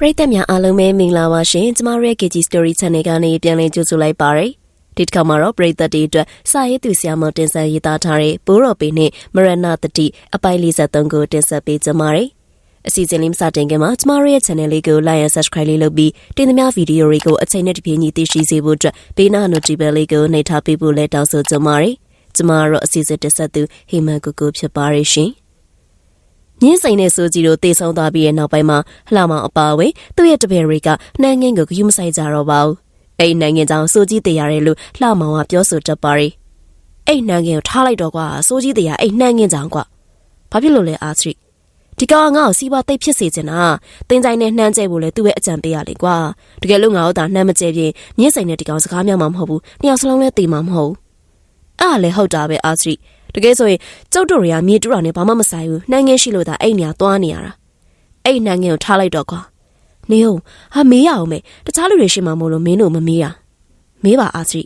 ပရိသတ်များအားလုံးပဲမင်္ဂလာပါရှင်ကျမတို့ရဲ့ KG Story Channel ကနေပြန်လည်ကြိုဆိုလိုက်ပါရစေဒီတစ်ခါမှာတော့ပရိသတ်တွေအတွက်စာရေးသူဆရာမတင်ဆက်ရေးသားထားတဲ့ဘိုးတော်ပေနဲ့မရဏတတိအပိုင်း53ကိုတင်ဆက်ပေးကြပါရစေအစီအစဉ်လေးမစတင်ခင်မှာကျမတို့ရဲ့ channel လေးကို like and subscribe လေးလုပ်ပြီးတင်သမျှဗီဒီယိုတွေကိုအချိန်နဲ့တပြေးညီသိရှိစေဖို့အတွက်ဘေးနား notification လေးကိုနှိပ်ထားပေးဖို့လည်းတောင်းဆိုကြပါရစေကျမတို့အစီအစဉ်တင်ဆက်သူဟိမန်ကိုကိုဖြစ်ပါရရှင် ညင်းစိန်တဲ့ဆိုကြီးတို့တေဆုံးသွားပြီးတဲ့နောက်ပိုင်းမှာလှမောင်အပါအဝင်သူ့ရဲ့တပည့်တွေကနှမ်းငင်းကိုဂယုမဆိုင်ကြတော့ပါဘူး။အဲ့နိုင်ငံကြောင်ဆိုကြီးတေရတယ်လို့လှမောင်ကပြောဆိုတတ်ပါရီ။အဲ့နှမ်းငင်းကိုထားလိုက်တော့ကွာဆိုကြီးတေရအဲ့နှမ်းငင်းကြောင်ကွာ။ဘာဖြစ်လို့လဲအာသရီဒီကောင်ကငါ့ကိုစီးပွားသိပ်ဖြစ်စေချင်တာတင်းကြိုင်နဲ့နှမ်းကျဲဖို့လဲသူ့ရဲ့အကြံပေးရလေကွာတကယ်လို့ငါတို့သာနှမ်းမကျဲပြင်းမြင့်ဆိုင်တဲ့ဒီကောင်စကားများမှာမဟုတ်ဘူးနှစ်ယောက်စလုံးလဲတေမှာမဟုတ်ဘူးအဲ့ဒါလည်းဟုတ်တာပဲအာသရီ တကယ်ဆိုရင်ကျုပ်တို့တွေကမြေတူတာနဲ့ဘာမှမဆိုင်ဘူးနှမ်းငင်းရှိလို့သာအဲ့နေရာသွားနေရတာအဲ့နှမ်းငင်းကိုထားလိုက်တော့ကွာနေဟုတ်ဟာမေးရအောင်မေတခြားလူတွေရှိမှမို့လို့မင်းတို့မမေးရမေးပါအာသရီ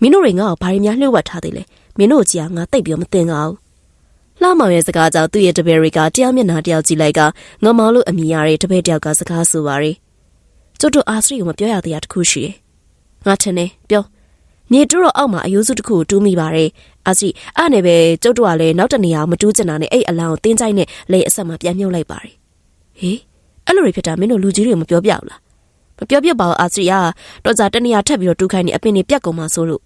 မင်းတို့တွေငါ့ကိုဘာတွေများလှုပ်ဝက်ထားသေးလဲမင်းတို့ကြီးကငါတိတ်ပြီးမတင်ကောင်းလှမောင်ရဲ့စကားကြောင့်သူ့ရဲ့တပည့်တွေကတရားမျက်နှာတယောက်ကြည့်လိုက်ကငမောင်လို့အမိရတဲ့တပည့်တယောက်ကစကားဆိုပါရီကျုပ်တို့အာသရီကိုမပြောရသေးတာတခုရှိတယ်ငါထင်တယ်ပြောမြေတူတော့အောက်မှာအယိုးစုတစ်ခုကိုတူးမိပါတယ် အာစီအဲ့နဲ့ပဲကျုပ်တို့ကလည်းနောက်တနေရာမတူးချင်တာနဲ့အဲ့အလောင်းကိုတင်းကြိုက်နဲ့လေအဆက်မှာပြန်မြုပ်လိုက်ပါတယ်ဟေးအဲ့လိုတွေဖြစ်တာမင်းတို့လူကြီးတွေမပြောပြဘူးလားမပြောပြပါဘူးအာစီကတော့ကြတနေရာထပ်ပြီးတော့တူးခိုင်းနေအပင်တွေပြက်ကုန်မှဆိုလို့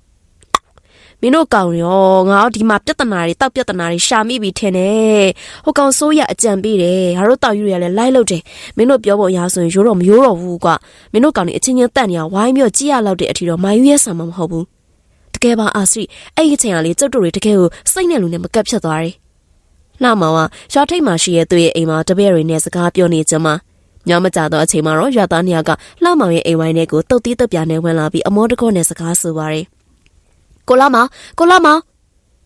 မင်းတို့ကောင်ရောငါတို့ဒီမှာပြဿနာတွေတောက်ပြဿနာတွေရှာမိပြီထင်တယ်ဟိုကောင်ဆိုးရအကြံပေးတယ်ငါတို့တောက်ယူရလဲလိုက်လို့တယ်မင်းတို့ပြောဖို့အရားဆိုရင်ရိုးတော့မရိုးတော့ဘူးကွာမင်းတို့ကောင်တွေအချင်းချင်းတန့်နေရဝိုင်းပြီးတော့ကြည့်ရလောက်တဲ့အထီတော့မာယူရဲဆံမမဟုတ်ဘူး တကယ်ပါအာစီအဲ့ဒီအချိန်ကလေကျုပ်တို့တွေတကယ်ကိုစိတ်နဲ့လူနဲ့မကပ်ဖြစ်သွားတယ်လှမောင်ကရွာထိတ်မှရှိရဲ့သူ့ရဲ့အိမ်မှာတပည့်တွေနဲ့စကားပြောနေကြမှာညမကြတော့အချိန်မှာတော့ရွာသားနှစ်ယောက်ကလှမောင်ရဲ့အိမ်ဝိုင်းထဲကိုတုတ်တီးတုတ်ပြာနဲ့ဝင်လာပြီးအမောတကောနဲ့စကားဆိုပါတယ်ကိုလာမကိုလာမ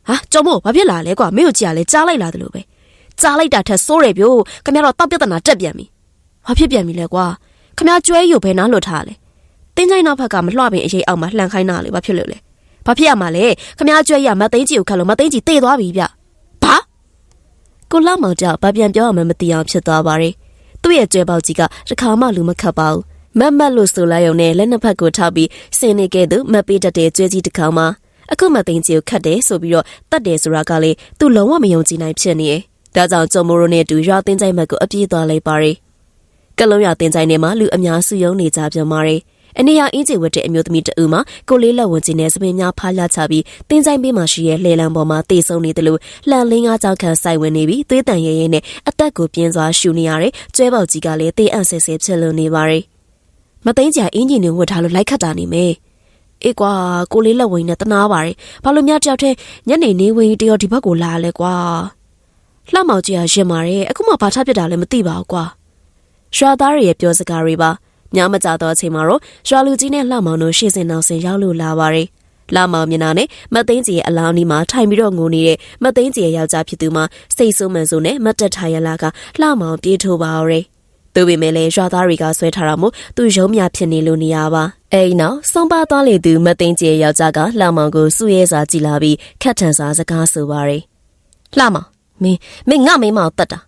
ဟာကျော်မို့ဘာဖြစ်လာလဲကွာမင်းတို့ကြည်ရလဲကြားလိုက်လာတယ်လို့ပဲကြားလိုက်တာထက်စိုးတယ်ပြို့ခမရတော့တောက်ပြဿနာတက်ပြန်ပြီဘာဖြစ်ပြန်ပြီလဲကွာခမရကျွဲရုပ်ပဲနားလွတ်ထားလဲတင်းချိုင်းနောက်ဘက်ကမလှပင်အရေးအောက်မှာလှန်ခိုင်းတာလေဘာဖြစ်လို့လဲ ဘာဖြစ်ရမှာလဲခမရကျွဲရမသိန်းကြီးကိုခတ်လို့မသိန်းကြီးတေသွားပြီဗျဘာကိုလာမောင်ကြောင့်ဘာပြန်ပြောရမှမသိအောင်ဖြစ်သွားပါတယ်သူ့ရဲ့ကျွဲပေါက်ကြီးကတစ်ခါမှလူမခတ်ပါဘူးမတ်မတ်လို့ဆိုလိုက်ရုံနဲ့လက်နှစ်ဖက်ကိုထောက်ပြီးဆင်းနေခဲ့သူမပေးတတ်တဲ့ကျွဲကြီးတစ်ကောင်မှာအခုမသိန်းကြီးကိုခတ်တယ်ဆိုပြီးတော့တတ်တယ်ဆိုတာကလေသူလုံးဝမယုံကြည်နိုင်ဖြစ်နေတယ်။ဒါကြောင့်ကျုံမိုးရိုနဲ့အတူရွာတင်းကြိုင်မက်ကိုအပြေးသွားလိုက်ပါရီ။ကလုံးရွာတင်းကြိုင်ထဲမှာလူအများစုယုံနေကြပြန်ပါရီ။ အနေရအင်းကြီးဝတ်တဲ့အမျိုးသမီးတအူမှာကိုလေးလက်ဝင်ကြီးနဲ့စပင်းများဖားလာချပြီးတင်းကြိုင်ပေးမှရှိရဲ့လှေလံပေါ်မှာတေဆုံနေတယ်လို့လှန်လင်းကားကြောင့်ခံဆိုင်ဝင်နေပြီးသွေးတန်ရဲရဲနဲ့အသက်ကိုပြင်းစွာရှူနေရတဲ့ကျွဲပေါက်ကြီးကလည်းတေးအံ့ဆဲဆဲဖြစ်လို့နေပါရီ။မသိန်းကြအင်းကြီးနဲ့ဝတ်ထားလို့လိုက်ခတ်တာနေမယ်။အေးကွာကိုလေးလက်ဝင်းနဲ့တနာပါတယ်ဘာလို့များတယောက်တည်းညနေနေဝင်တယောက်ဒီဘက်ကိုလာလဲကွာလှမောင်ကြီးကရင်ပါတယ်အခုမှဘာထဖြစ်တာလဲမသိပါဘူးကွာရွာသားတွေရဲ့ပြောစကားတွေပါ ညမကြတော့အချိန်မှာတော့ရွာလူကြီးနဲ့လှမောင်တို့ရှေ့စင်နောက်စင်ရောက်လို့လာပါတယ်လာမောင်မျက်နှာနဲ့မသိန်းကြီးရဲ့အလောင်းဒီမှာထိုင်ပြီးတော့ငိုနေတဲ့မသိန်းကြီးရဲ့ယောက်ျားဖြစ်သူမှာစိတ်ဆိုးမှန်ဆိုနဲ့မတ်တက်ထားရလာကလှမောင်ပြေးထိုးပါရယ်သူပေမဲ့လည်းရွာသားတွေကဆွဲထားတာမို့သူရုံးမြဖြစ်နေလို့နေရပါအဲဒီနောက်ဆုံးပါသွားလေသူမသိန်းကျဲယောက်ျားကလှမောင်ကိုစုရဲစာကြည်လာပြီးခက်ထန်စာစကားဆိုပါရယ်လှမောင်မင်းမင်းငါမိမကိုတတ်တာ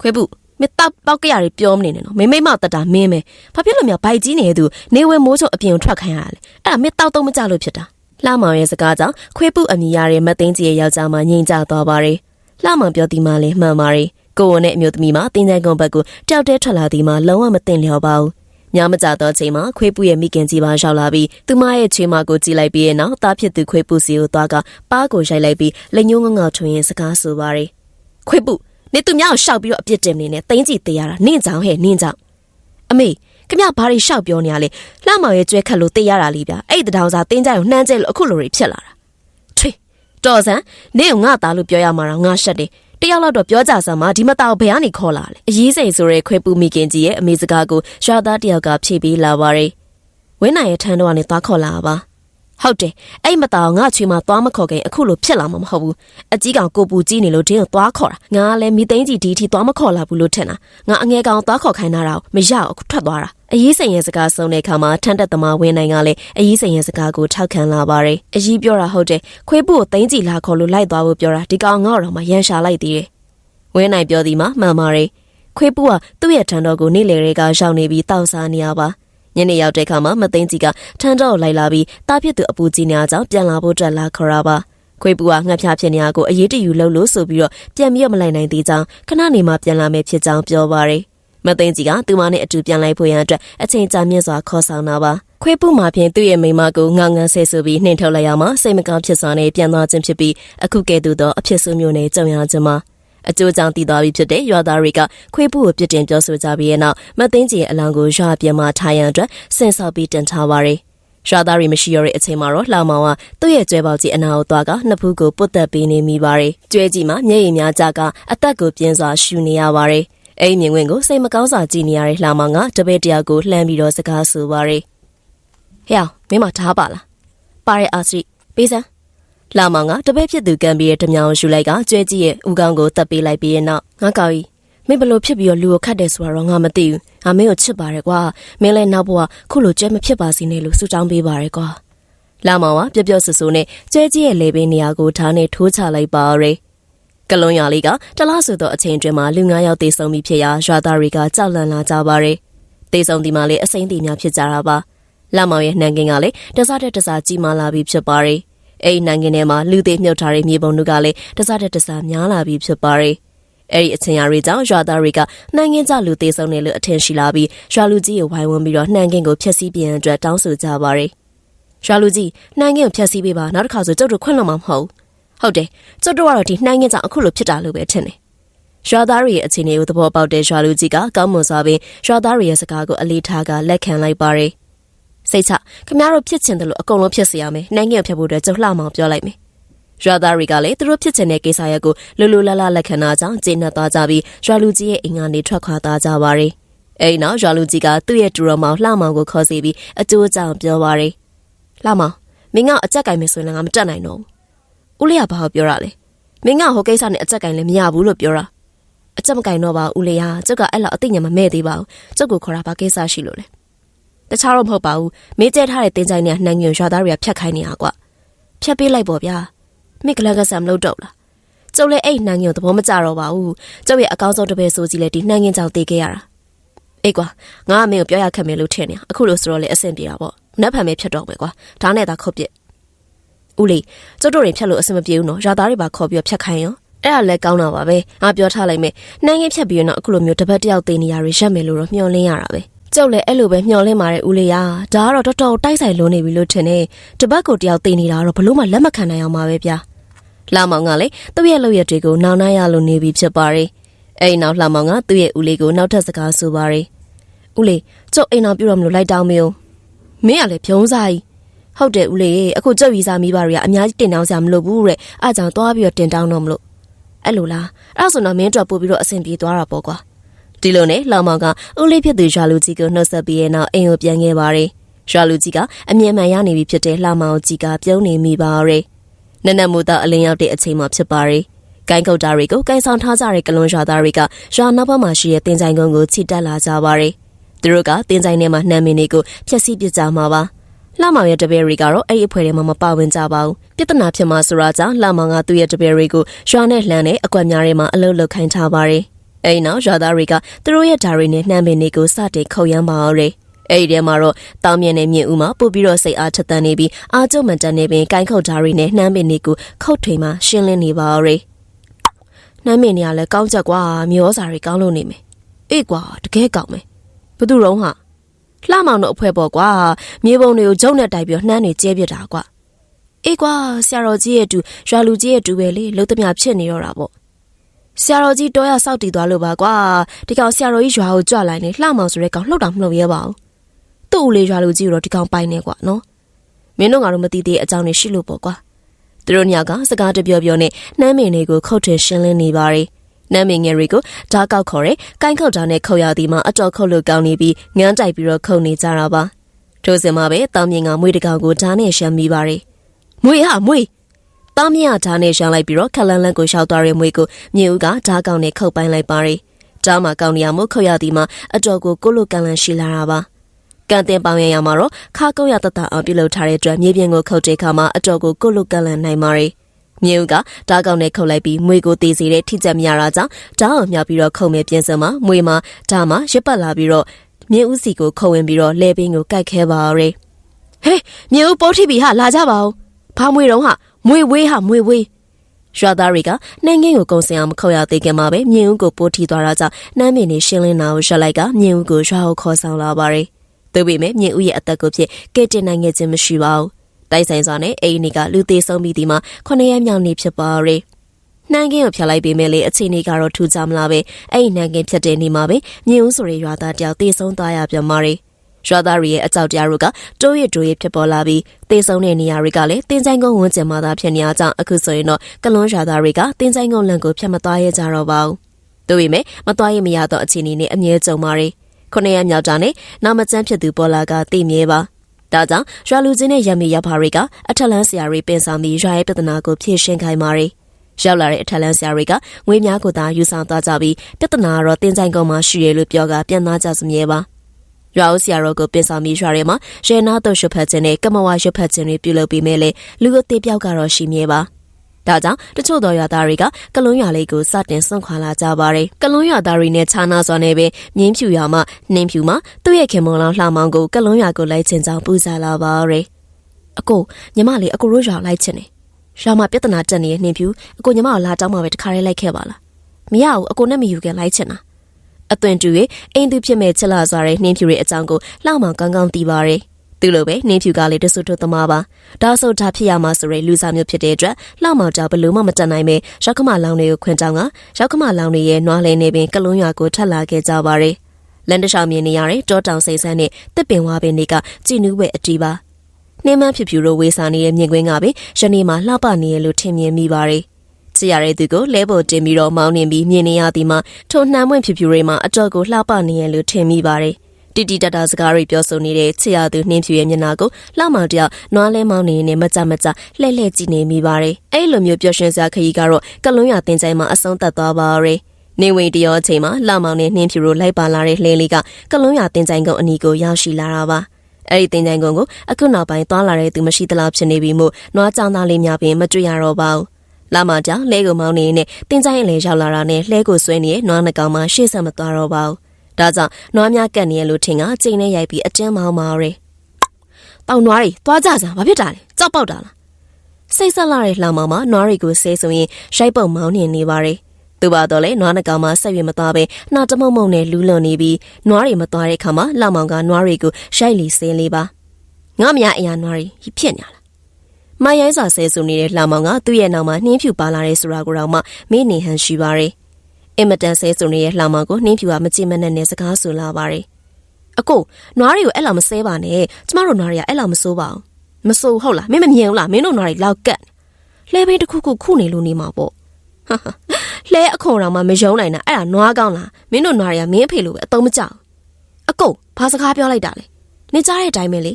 ခွဲပု မင်းတောက်ပေါက်ကရတွေပြောမနေနဲ့နော်မင်းမိမကိုတတ်တာမင်းပဲဘာဖြစ်လို့များဘိုက်ကြီးနေတဲ့သူနေဝဲမိုးချုံအပြင်ထွက်ခိုင်းရလဲအဲ့ဒါမင်းတောက်တော့မကြလို့ဖြစ်တာလှမောင်ရဲ့စကားကြောင့်ခွေးပုအမိရတဲ့မသိန်းကျဲယောက်ျားမှငြိမ်ကြသွားပါရယ်လှမောင်ပြောဒီမှလည်းမှန်ပါရယ်ကိုဝန်နဲ့အမျိုးသမီးမတင်းကြိုင်ကုန်းဘက်ကိုတောက်တဲထွက်လာသည်မှာလုံးဝမသိလျော်ပါဘူးညမကြတော့ချိန်မှာခွေးပူရဲ့မိခင်ကြီးပါရောက်လာပြီးသူမရဲ့ချွေးမကိုကြည့်လိုက်ပြီးရဲ့နောက်သားဖြစ်သူခွေးပူစီကိုသွားကပါးကိုရိုက်လိုက်ပြီးလက်ညှိုးငငေါထွင်ရင်စကားဆိုပါရယ်ခွေးပူ နေသူများကိုရှောက်ပြီးတော့အပြစ်တင်နေနဲ့တင်းကြည့်သေးရတာနင့်ကြောင်ဟဲ့နင့်ကြောင်အမေခမဘာတွေရှောက်ပြောနေရလဲလှမောင်ရဲ့ကျွဲခတ်လို့တေးရတာလေးဗျအဲ့တတောင်စာတင်းကြိုင်ကိုနှမ်းကျဲလို့အခုလိုတွေဖြစ်လာတာထွေတော်စံနင့်ကိုငါသားလို့ပြောရမှာတော့ငါရှက်တယ်တယောက်လောက်တော့ပြောကြစမ်းမှာဒီမတောက်ဘယ်ကနေခေါ်လာလဲအရေးစိန်ဆိုတဲ့ခွဲပူမိခင်ကြီးရဲ့အမေစကားကိုရွာသားတယောက်ကဖြေပေးလာပါတယ်ဝင်းနိုင်ရဲ့ထန်းတော့ကနေသွားခေါ်လာပါ ဟုတ်တယ်အဲ့မတောင်ငါချွေမှာသွားမခေါ်ခင်အခုလိုဖြစ်လာမှာမဟုတ်ဘူးအကြီးကောင်ကိုပူကြီးနေလို့ဒင်းကိုသွားခေါ်တာငါလည်းမိသိန်းကြီးဒီထီသွားမခေါ်လာဘူးလို့ထင်တာငါအငယ်ကောင်သွားခေါ်ခိုင်းတာတော့မရအောင်အခုထွက်သွားတာအရေးစိန်ရဲ့စကားဆုံးတဲ့အခါမှာထန်းတက်သမားဝင်းနိုင်ကလည်းအရေးစိန်ရဲ့စကားကိုထောက်ခံလာပါတယ်အရေးပြောတာဟုတ်တယ်ခွေးပုကိုသိန်းကြီးလာခေါ်လို့လိုက်သွားဖို့ပြောတာဒီကောင်ငါ့တော့မှရန်ရှာလိုက်သေးတယ်ဝင်းနိုင်ပြောသည်မှာမှန်ပါတယ်ခွခွေးပူကသူ့ရဲ့ထံတော်ကိုနေ့လယ်တွေကရောက်နေပြီးတောက်စားနေရပါ ညနေရောက်တဲ့အခါမှာမသိန်းကြီးကထန်းတော်ကိုလိုက်လာပြီးတားဖြစ်သူအပူကြီးနေအောင်ပြန်လာဖို့အတွက်လာခေါ်ရပါခွေးပူကငှက်ဖျားဖြစ်နေရကိုအရေးတယူလှုပ်လို့ဆိုပြီးတော့ပြန်ပြီးတော့မလိုက်နိုင်သေးကြောင်းခဏနေမှပြန်လာမယ်ဖြစ်ကြောင်းပြောပါရယ်မသိန်းကြီးကသူမနဲ့အတူပြန်လိုက်ဖို့ရန်အတွက်အချိန်ကြာမြင့်စွာခေါ်ဆောင်တာပါခွေးပူမှာဖြင့်သူ့ရဲ့မိမကိုငေါငန်းဆဲဆိုပြီးနှင်ထုတ်လိုက်ရမှာစိတ်မကောင်းဖြစ်စွာနဲ့ပြန်သွားခြင်းဖြစ်ပြီးအခုကဲ့သို့သောအဖြစ်ဆိုးမျိုးနဲ့ကြုံရခြင်းမှာ အကျိုးကြောင့်တည်သွားပြီဖြစ်တဲ့ရွာသားတွေကခွေးပူကိုပြစ်တင်ပြောဆိုကြပြီးတဲ့နောက်မသိန်းကြီးရဲ့အလောင်းကိုရွာပြန်မှထားရန်အတွက်ဆင်ဆောက်ပြီးတင်ထားပါရယ်ရွာသားတွေမရှိရတဲ့အချိန်မှာတော့လှမောင်ကသူ့ရဲ့ကျွဲပေါက်ကြီးအနာကိုသွားကနှစ်ဖူးကိုပုတ်တက်ပေးနေမိပါရယ်ကျွဲကြီးမှာမျက်ရည်များကြကအသက်ကိုပြင်းစွာရှူနေရပါရယ်အဲ့မြင်ဝင်ကိုစိတ်မကောင်းစွာကြည်နေရတဲ့လှမောင်ကတပည့်တယောက်ကိုလှမ်းပြီးတော့စကားဆိုပါရယ်ဟဲ့မင်းမထားပါလားပါရယ်အာစရိပေးစမ်း လာမောင်ကတပည့်ဖြစ်သူကံပြီးတဲ့ဓမြောင်ရှူလိုက်ကကျွဲကြီးရဲ့ဥကောင်းကိုတက်ပေးလိုက်ပြီးတဲ့နောက်ငါကောက်ကြီးမင်းဘလို့ဖြစ်ပြီးတော့လူကိုခတ်တယ်ဆိုတော့ငါမသိဘူးငါမင်းကိုချစ်ပါတယ်ကွာမင်းလည်းနောက်ဘဝခုလိုကျွဲမဖြစ်ပါစေနဲ့လို့ဆုတောင်းပေးပါတယ်ကွာလာမောင်ကပြောပြောဆူဆူနဲ့ကျွဲကြီးရဲ့လေပင်နေရာကိုဓာတ်နဲ့ထိုးချလိုက်ပါရယ်ကလွန်ရလေးကတလားဆိုသောအချိန်တွင်မှလူ9ယောက်တေဆုံးပြီးဖြစ်ရာရွာသားတွေကကြောက်လန့်လာကြပါရယ်တေဆုံးဒီမှာလေအစိမ့်တီများဖြစ်ကြတာပါလာမောင်ရဲ့နှံကင်ကလည်းတစားတဲ့တစားကြီးမားလာပြီးဖြစ်ပါရယ် အဲ့ဒီနိုင်ငံထဲမှာလူသေးမြုပ်ထားတဲ့မြေပုံတို့ကလည်းတစားတဲ့တစားများလာပြီးဖြစ်ပါရယ်အဲ့ဒီအချင်းအရာတွေကြောင့်ရွာသားတွေကနှမ်းကင်းကြလူသေးဆုံးတယ်လို့အထင်ရှိလာပြီးရွာလူကြီးကိုဝိုင်းဝန်းပြီးတော့နှမ်းကင်းကိုဖျက်ဆီးပြန်အတွက်တောင်းဆိုကြပါရယ်ရွာလူကြီးနှမ်းကင်းကိုဖျက်ဆီးပေးပါနောက်တစ်ခါဆိုကျုပ်တို့ခွင့်လွှတ်မှာမဟုတ်ဟုတ်တယ်ကျုပ်တို့ကတော့ဒီနှမ်းကင်းကြောင့်အခုလိုဖြစ်တာလို့ပဲထင်တယ်ရွာသားတွေရဲ့အခြေအနေကိုသဘောပေါက်တဲ့ရွာလူကြီးကကောင်းမွန်စွာပင်ရွာသားတွေရဲ့စကားကိုအလေးထားကလက်ခံလိုက်ပါရယ် စိတ်ချခမရတို့ဖြစ်ချင်တယ်လို့အကုန်လုံးဖြစ်စေရမယ်နိုင်ငံဖြတ်ဖို့အတွက်ကျုပ်လှမောင်ပြောလိုက်မယ်ရွာသားတွေကလည်းသူတို့ဖြစ်ချင်တဲ့ကိစ္စရပ်ကိုလူလူလလလက်ခံတာကြောင့်ကျေနပ်သွားကြပြီးရွာလူကြီးရဲ့အိမ်ကနေထွက်ခွာသွားကြပါရယ်အဲ့နောက်ရွာလူကြီးကသူ့ရဲ့တူတော်မောင်လှမောင်ကိုခေါ်စီပြီးအကျိုးကြောင့်ပြောပါရယ်လှမောင်မင်းကအကြက်ကင်မယ်ဆိုရင်ငါမတက်နိုင်တော့ဘူးဦးလေးကဘာပြောရလဲမင်းကဟိုကိစ္စနဲ့အကြက်ကင်လည်းမရဘူးလို့ပြောတာအကြက်မကင်တော့ပါဦးလေးဟာကျုပ်ကအဲ့လောက်အသိဉာဏ်မမဲ့သေးပါဘူးကျုပ်ကိုခေါ်တာဘာကိစ္စရှိလို့လဲ တခြားတော့မဟုတ်ပါဘူးမေးကျဲထားတဲ့တင်းကြိုင်နဲ့နှံငွေရွာသားတွေကဖြတ်ခိုင်းနေတာကွဖြတ်ပေးလိုက်ပေါ့ဗျာမိကလကဆမ်လို့တော့လားကျုပ်လည်းအဲ့နှံငွေသဘောမကျတော့ပါဘူးကျုပ်ရဲ့အကောင်းဆုံးတစ်ပည့်ဆိုကြီးလည်းဒီနှံငွေကြောင့်တေးခဲ့ရတာအေးကွာငါအမေကိုပြောရခက်မယ်လို့ထင်နေအခုလို့ဆိုတော့လေအဆင်ပြေတာပေါ့နက်ဖန်ပဲဖြတ်တော့မယ်ကွာဒါနဲ့သာခုတ်ပြစ်ဦးလေးကျုပ်တို့တွေဖြတ်လို့အဆင်မပြေဘူးနော်ရွာသားတွေပါခေါ်ပြီးဖြတ်ခိုင်းရောအဲ့ဒါလည်းကောင်းတာပါပဲငါပြောထားလိုက်မယ်နှမ်းငယ်ဖြတ်ပြီးတော့အခုလိုမျိုးတစ်ပတ်တယောက်သေးနေရရရက်မယ်လို့တော့မျှော်လင့်ရတာပဲ ကျုပ်လည်းအဲ့လိုပဲမျှော်လင့်ပါတယ်ဦးလေးရဒါကတော့တော်တော်တိုက်ဆိုင်လုံးနေပြီလို့ထင်တယ်တပတ်ကိုတယောက်သေးနေတာတော့ဘလို့မှလက်မခံနိုင်အောင်ပါပဲဗျာလာမောင်ကလည်းသူ့ရဲ့လုပ်ရက်တွေကိုနောင်နှရရလို့နေပြီဖြစ်ပါတယ်အဲ့နောက်လာမောင်ကသူ့ရဲ့ဦးလေးကိုနောက်ထပ်စကားဆိုပါတယ်ဦးလေးကျုပ်အိမ်အောင်ပြုတော့မလို့လိုက်တောင်းမေးဦးမင်းကလည်းဖြုံးစားကြီးဟုတ်တယ်ဦးလေးအခုကျုပ်ရီစာမိဘတွေကအများကြီးတင်တောင်းစရာမလိုဘူးတဲ့အားကြောင့်သွားပြီးတော့တင်တောင်းတော့မလို့အဲ့လိုလားအဲ့ဆိုတော့မင်းတို့ပို့ပြီးတော့အဆင်ပြေသွားတာပေါ့ကွာ ဒီလိုနဲ့လောင်မောင်ကဦးလေးဖြစ်သူရွာလူကြီးကိုနှုတ်ဆက်ပြီးရဲ့နောက်အိမ်ကိုပြန်ခဲ့ပါတယ်ရွာလူကြီးကအမြင်မှန်ရနေပြီဖြစ်တဲ့လှမောင်ကြီးကပြုံးနေမိပါရယ်နက်နက်မိုးသားအလင်းရောက်တဲ့အချိန်မှဖြစ်ပါရယ်ကိုင်းကုတ်တာတွေကိုကိုင်းဆောင်ထားကြတဲ့ကလွန်ရွာသားတွေကရွာနောက်ဘက်မှာရှိတဲ့တင်ဆိုင်ကုန်းကိုချီတက်လာကြပါရယ်သူတို့ကတင်ဆိုင်ထဲမှာနှမ်းမင်းတွေကိုဖျက်ဆီးပစ်ကြမှာပါလှမောင်ရဲ့တပည့်တွေကတော့အဲ့ဒီအဖွဲ့ထဲမှာမပါဝင်ကြပါဘူးပြဿနာဖြစ်မှာဆိုတာကြောင့်လှမောင်ကသူ့ရဲ့တပည့်တွေကိုရွာနဲ့လှမ်းတဲ့အကွက်များထဲမှာအလုပ်လုပ်ခိုင်းထားပါတယ် အဲ့ဒီနောက်ရွာသားတွေကသူတို့ရဲ့ဓာရီနဲ့နှမ်းပင်တွေကိုစတင်ခုတ်ရမ်းပါရယ်အဲ့ဒီထဲမှာတော့တောင်မြင်နဲ့မြင့်ဦးမှာပို့ပြီးတော့စိတ်အားထက်သန်နေပြီးအာကျုံမှန်တန်နေပင်ကိုင်းခုတ်ဓာရီနဲ့နှမ်းပင်တွေကိုခုတ်ထွေမှာရှင်းလင်းနေပါရယ်နှမ်းပင်တွေကလည်းကောင်းချက်ကွာမျိုးစာတွေကောင်းလို့နေမယ်အေးကွာတကယ်ကောင်းမယ်ဘသူတော့ဟာလှမောင်တို့အဖွဲပေါ့ကွာမြေပုံတွေကိုဂျုံနဲ့တိုက်ပြီးနှမ်းတွေကျဲပြစ်တာကွာအေးကွာဆရာတော်ကြီးရဲ့တူရွာလူကြီးရဲ့တူပဲလေလုံးသမျှဖြစ်နေတော့တာပေါ့ ဆရာတော်ကြီးတော့ရစောက်တည်သွားလို့ပါကွာဒီကောင်ဆရာတော်ကြီးရွာကိုကြွလာနေလှမောင်ဆိုတဲ့ကောင်လှုပ်တာမလှုပ်ရဲပါဘူးသူ့ဦးလေးရွာလူကြီးတော့ဒီကောင်ပိုင်နေကွာနော်မင်းတို့ငါတို့မသိသေးတဲ့အကြောင်းတွေရှိလို့ပေါ့ကွာသူတို့ညကစကားတပြောပြောနဲ့နှမ်းမင်တွေကိုခုတ်ထွင်ရှင်းလင်းနေပါရီနမ်းမင်ငယ်တွေကိုဓာတ်ကောက်ခေါ်ရဲကိုင်းခုတ်တာနဲ့ခုတ်ရသည်မှာအတော်ခုတ်လို့ကောင်းနေပြီးငန်းတိုက်ပြီးတော့ခုတ်နေကြတာပါထို့စင်မှာပဲတောင်မြင်ကမွေးတကောင်ကိုဓာတ်နဲ့ရှမ်းမိပါရီမွေဟာမွေ တောင်မြင်ကဓာတ်နဲ့ရှမ်းလိုက်ပြီးတော့ခလန်းလန်းကိုရှောက်သွားတဲ့မွေကိုမြေဦးကဓာတ်ကောင်နဲ့ခုတ်ပိုင်းလိုက်ပါရီတောင်မှာကောင်းနေရမို့ခုတ်ရသည်မှာအတော်ကိုကိုလိုကန်လန်ရှိလာတာပါကန်တင်ပေါင်ရရမှာတော့ခါကုတ်ရတတအောင်ပြုတ်လုပ်ထားတဲ့အတွက်မြေပြင်ကိုခုတ်တဲ့အခါမှာအတော်ကိုကိုလုတ်ကန်လန်နိုင်ပါရီမြေဦးကဓာတ်ကောက်နဲ့ခုတ်လိုက်ပြီးမွေကိုတေးစီတဲ့ထိချက်မရတာကြောင့်ဓာတ်အောင်မြောက်ပြီးတော့ခုံမဲ့ပြင်စင်မှာမွေမှာဓာတ်မှာရစ်ပတ်လာပြီးတော့မြေဦးစီကိုခုံဝင်ပြီးတော့လဲပင်းကိုကိုက်ခဲပါရယ်ဟေးမြေဦးပိုးထိပြီဟာလာကြပါဦးဘာမွေတော့ဟာ မွေဝေးဟာမွေဝေးရွာသားတွေကနှင်းငင်းကိုကုံစင်အောင်မခုတ်ရသေးခင်မှာပဲမြင်းဦးကိုပိုးထီသွားတာကြောင့်နှမ်းမြင်နေရှင်းလင်းတာကိုရှက်လိုက်ကမြင်းဦးကိုရွာကိုခေါ်ဆောင်လာပါတယ်။သို့ပေမဲ့မြင်းဦးရဲ့အသက်ကိုဖြစ်ကဲတင်နိုင်ခဲ့ခြင်းမရှိပါဘူး။တိုက်ဆိုင်စွာနဲ့အိမ်နီကလူသေးဆုံးပြီးဒီမှာခုနှစ်ရက်မြောက်နေ့ဖြစ်ပါရယ်။နှမ်းကင်းကိုဖျက်လိုက်ပေမဲ့လေအခြေအနေကတော့ထူးခြားမလားပဲ။အဲ့ဒီနှမ်းကင်းဖြစ်တဲ့နေ့မှာပဲမြင်းဦးဆိုတဲ့ရွာသားတယောက်သေဆုံးသွားရပြန်ပါရယ်။ ရွာသားတွေရဲ့အကြောက်တရားတို့ကတိုးရတိုးရဖြစ်ပေါ်လာပြီးတေဆုံးတဲ့နေရာတွေကလည်းတင်းဆိုင်ကုန်းဝန်းကျင်မှာသာဖြစ်နေကြအောင်အခုဆိုရင်တော့ကလွန်ရွာသားတွေကတင်းဆိုင်ကုန်းလန်ကိုဖျက်မသွားရကြတော့ပါဘူး။တို့ပေမဲ့မသွားရမရတော့အခြေအနေနဲ့အမြဲကြုံပါရယ်။ခုနှစ်ရက်မြောက်တာနဲ့နာမကျန်းဖြစ်သူပေါ်လာကတည်မြဲပါ။ဒါကြောင့်ရွာလူချင်းနဲ့ရမီရဖာတွေကအထက်လန်းဆရာတွေပင်ဆောင်ပြီးရွာရဲ့ပြဿနာကိုဖြေရှင်းခိုင်းပါရယ်။ရောက်လာတဲ့အထက်လန်းဆရာတွေကငွေများကိုသာယူဆောင်သွားကြပြီးပြဿနာကတော့တင်းဆိုင်ကုန်းမှာရှိရလို့ပြောကပြန်သားကြစမြဲပါ။ ရွာဦးဆရာတော်ကိုပင်ဆောင်ပြီးရွာထဲမှာရဲနာတော့ရွှတ်ဖက်ခြင်းနဲ့ကမဝါရွှတ်ဖက်ခြင်းတွေပြုလုပ်ပြီးမဲ့လေလူအသေးပြောက်ကတော့ရှိမြဲပါဒါကြောင့်တချို့သောရွာသားတွေကကလွန်ရွာလေးကိုစတင်ဆွန့်ခွာလာကြပါတယ်။ကလွန်ရွာသားတွေနဲ့ခြားနာစွာနဲ့ပဲမြင်းဖြူရွာမှနှင်းဖြူမှသူ့ရဲ့ခင်မွန်လောင်လှမောင်ကိုကလွန်ရွာကိုလိုက်ချင်ကြောင်းပူဇော်လာပါရယ်။အကိုညီမလေးအကိုတို့ရွာလိုက်ချင်တယ်။ရွာမှာပြဿနာတက်နေတဲ့နှင်းဖြူအကိုညီမကိုလာတောင်းမှပဲတခါလေးလိုက်ခဲ့ပါလား။မရဘူးအကိုနဲ့မယူခင်လိုက်ချင်တာ။ အသွင်တူ၍အိမ်သူဖြစ်မဲ့ချက်လာစွာတဲ့နှင်းဖြူရဲ့အကြောင်းကိုလှမောင်ကောင်းကောင်းသိပါရယ်သူလိုပဲနှင်းဖြူကလည်းတဆုထုသမားပါဒါဆိုဒါဖြစ်ရမှာဆိုတဲ့လူစားမျိုးဖြစ်တဲ့အတွက်လှမောင်ကြောင့်ဘလို့မှမတတ်နိုင်ပဲရောက်ခမလောင်တွေကိုခွင်တောင်းကရောက်ခမလောင်တွေရဲ့နွားလဲနေပင်ကလုံးရွာကိုထက်လာခဲ့ကြပါရယ်လန်တရှောင်မြင်နေရတဲ့တောတောင်စိတ်ဆန်းနဲ့တစ်ပင်ဝါပင်တွေကကြည်နူးဝဲအတီးပါနှင်းမဖြူဖြူတို့ဝေစာနေတဲ့မြင်ကွင်းကပဲယနေ့မှလှပနေရလို့ထင်မြင်မိပါရယ် ချစ်ရတဲ့သူကိုလဲပေါ်တင်ပြီးတော့မောင်းနှင်ပြီးမြင်နေရသည်မှာထိုနှမ်းမွင့်ဖြူဖြူတွေမှာအတော့ကိုလှပနေရလို့ထင်မိပါတယ်တီတီတတစကားတွေပြောဆိုနေတဲ့ချစ်ရသူနှင်းဖြူရဲ့မျက်နှာကိုလှမောင်တယောက်နွားလဲမောင်းနေနေမကြမကြလှဲ့လှဲ့ကြည့်နေမိပါတယ်အဲ့လိုမျိုးပျော်ရွှင်စရာခရီးကတော့ကလွန်ရတင်ချိုင်မှာအဆုံးသတ်သွားပါရယ်နေဝင်တရောအချိန်မှာလှမောင်နဲ့နှင်းဖြူတို့လိုက်ပါလာတဲ့လှဲလေးကကလွန်ရတင်ချိုင်ကုန်းအနီးကိုရောက်ရှိလာတာပါအဲ့ဒီတင်ချိုင်ကုန်းကိုအခုနောက်ပိုင်းသွားလာတဲ့သူမရှိသလားဖြစ်နေပြီမို့နွားကြောင်သားလေးများပင်မတွေ့ရတော့ပါဘူး လာမကြောင်လဲကိုမောင်းနေနဲ့တင်းချိုင်းအလဲရောက်လာတာနဲ့လှဲကိုဆွဲနေတဲ့နွားနှကောင်မှရှေ့ဆက်မသွားတော့ပါဘူး။ဒါကြောင့်နွားများကတ်နေရလို့ထင်ကချိန်နဲ့ရိုက်ပြီးအတင်းမောင်းပါရယ်။တောင်နွားတွေသွားကြစမ်းဘာဖြစ်တာလဲ။ကြောက်ပေါက်တာလား။စိတ်ဆက်လာတဲ့လှောင်မောင်မှာနွားတွေကိုဆဲဆိုရင်ရိုက်ပုံမောင်းနေနေပါရယ်။သူပါတော့လေနွားနှကောင်မှဆက်ရွေမသွားပဲနှာတမုံမုံနဲ့လူးလွန်နေပြီးနွားတွေမသွားတဲ့အခါမှာလှောင်မောင်ကနွားတွေကိုရိုက်လီဆင်းလေးပါ။ငါမရအရာနွားတွေဖြစ်နေလား မရိုင်းစွာဆဲဆူနေတဲ့လှမောင်ကသူ့ရဲ့နောက်မှာနှင်းဖြူပါလာတဲ့ဆိုတာကိုတော့မှမေ့နေဟန်ရှိပါရဲ့အင်မတန်ဆဲဆူနေတဲ့လှမောင်ကိုနှင်းဖြူကမကြည့်မနဲ့နဲ့စကားဆိုလာပါရဲ့အကိုနွားတွေကိုအဲ့လောက်မဆဲပါနဲ့ကျမတို့နွားတွေကအဲ့လောက်မစိုးပါဘူးမစိုးဟုတ်လားမင်းမမြင်ဘူးလားမင်းတို့နွားတွေလောက်ကတ်လှဲဘေးတစ်ခုခုခုနေလို့နေမှာပေါ့လှဲအခွန်တော်မှမယုံနိုင်တာအဲ့ဒါနွားကောင်းလားမင်းတို့နွားတွေကမင်းအဖေလိုပဲအတုံးမကြောက်အကိုဘာစကားပြောလိုက်တာလဲနေကြတဲ့အတိုင်းပဲလေ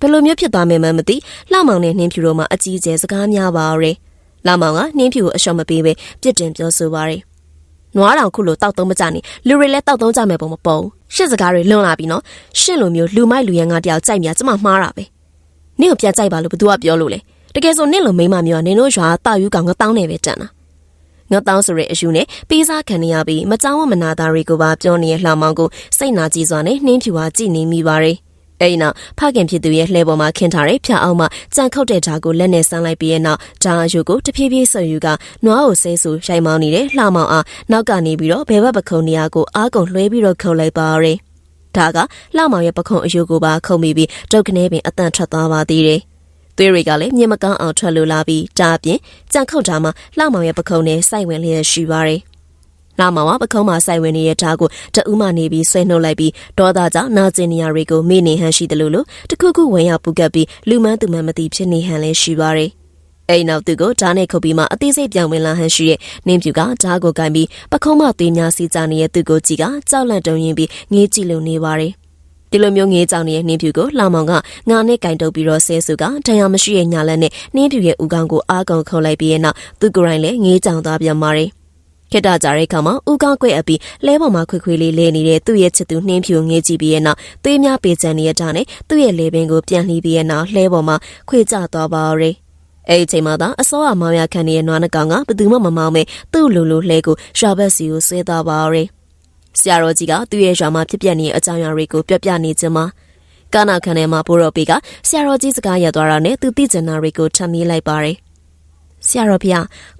ဘယ်လိုမျိုးဖြစ်သွားမယ်မှမသိလှမောင်နဲ့နှင်းဖြူတို့မှအကြီးအကျယ်စကားများပါရယ်လှမောင်ကနှင်းဖြူကိုအလျှော့မပေးပဲပြစ်တင်ပြောဆိုပါရယ်နွားတောင်ခုလိုတောက်သုံးမကြနေလူတွေလည်းတောက်သုံးကြမယ်ပုံမပေါ်ရှစ်စကားတွေလွန်လာပြီနော်ရှင့်လိုမျိုးလူမိုက်လူရန်ငါတယောက်ကြိုက်မြကျမမှားတာပဲနင့်ကိုပြန်ကြိုက်ပါလို့ဘသူကပြောလို့လဲတကယ်ဆိုနင့်လိုမိမမျိုးကနင်တို့ရွာတောက်ယူကောင်ငတောင်းနေပဲတန်တာငတောင်းဆိုတဲ့အယူနဲ့ပေးစားခံရပြီးမကြောက်မနာသားတွေကိုပါပြောနေတဲ့လှမောင်ကိုစိတ်နာကြည်စွာနဲ့နှင်းဖြူဟာကြည်နေမိပါရယ် အဲဒီနောက်ဖခင်ဖြစ်သူရဲ့လှဲပေါ်မှာခင်းထားတဲ့ဖြာအောင်မှကြံခုတ်တဲ့ဓာတ်ကိုလက်နဲ့ဆန်းလိုက်ပြီးတဲ့နောက်ဓာတ်အယုကိုတဖြည်းဖြည်းဆွယူကနွားကိုဆဲဆူရိုက်မောင်းနေတဲ့လှမောင်အားနောက်ကနေပြီးတော့ဘဲဘက်ပခုံနေရာကိုအားကုန်လွှဲပြီးတော့ခုတ်လိုက်ပါရယ်ဒါကလှမောင်ရဲ့ပခုံအယုကိုပါခုံမိပြီးတုတ်ကနေပင်အတန်ထွက်သွားပါသေးတယ်သွေးတွေကလည်းမြင်မကောင်းအောင်ထွက်လိုလာပြီးဒါအပြင်ကြံခုတ်တာမှလှမောင်ရဲ့ပခုံနဲ့စိုက်ဝင်လျက်ရှိပါရယ် လာမောင်ကပခုံးမှာစိုက်ဝင်နေတဲ့ဓာတ်ကိုတအူးမှနေပြီးဆွဲနှုတ်လိုက်ပြီးဒေါသကြောင့်နာကျင်နေရတွေကိုမေ့နေဟန်ရှိတယ်လို့လို့တခုခုဝင်ရောက်ပူကပ်ပြီးလူမန်းသူမန်းမသိဖြစ်နေဟန်လည်းရှိပါရယ်အဲ့နောက်သူကိုဓာတ်နဲ့ခုတ်ပြီးမှအသေးစိတ်ပြောင်းဝင်လာဟန်ရှိရဲ့နင်းပြူကဓာတ်ကိုကင်ပြီးပခုံးမသွေးများစီးကြနေတဲ့သူကိုကြည့်ကကြောက်လန့်တုံရင်ပြီးငေးကြည့်လို့နေပါရယ်ဒီလိုမျိုးငေးကြောင်နေတဲ့နှင်းဖြူကိုလှမောင်ကငါနဲ့ကင်တုပ်ပြီးတော့ဆဲဆူကဒဏ်ရာမရှိရဲ့ညာလက်နဲ့နှင်းဖြူရဲ့ဦးခေါင်းကိုအားကုန်ခုံလိုက်ပြီးရဲ့နောက်သူကိုယ်တိုင်လည်းငေးကြောင်သွားပြန်ပါတယ် ခက်တာကြတဲ့အခါမှာဦးကောင်းကွဲ့အပြီးလဲပေါ်မှာခွေခွေလေးလဲနေတဲ့သူ့ရဲ့ချစ်သူနှင်းဖြူငေးကြည့်ပြီးရဲ့နောက်သွေးများပေချန်နေတဲ့တာနဲ့သူ့ရဲ့လေပင်ကိုပြန်လှီးပြီးရဲ့နောက်လဲပေါ်မှာခွေကျသွားပါရယ်အဲ့ဒီချိန်မှာသာအစောအမောင်ရခန့်နေတဲ့နွားနှကောင်ကဘသူမှမမောင်းပဲသူ့လူလူလှဲကိုရွာဘက်စီကိုဆွဲသွားပါရယ်ဆရာတော်ကြီးကသူ့ရဲ့ရွာမှာဖြစ်ပျက်နေတဲ့အကြောင်းအရာတွေကိုပြပြနေခြင်းမှာကာနာခန်ထဲမှာဘိုးတော်ပေကဆရာတော်ကြီးစကားရသွားတာနဲ့သူသိကျင်တာတွေကိုထပ်မေးလိုက်ပါရယ် ဆရာတော်ဖေ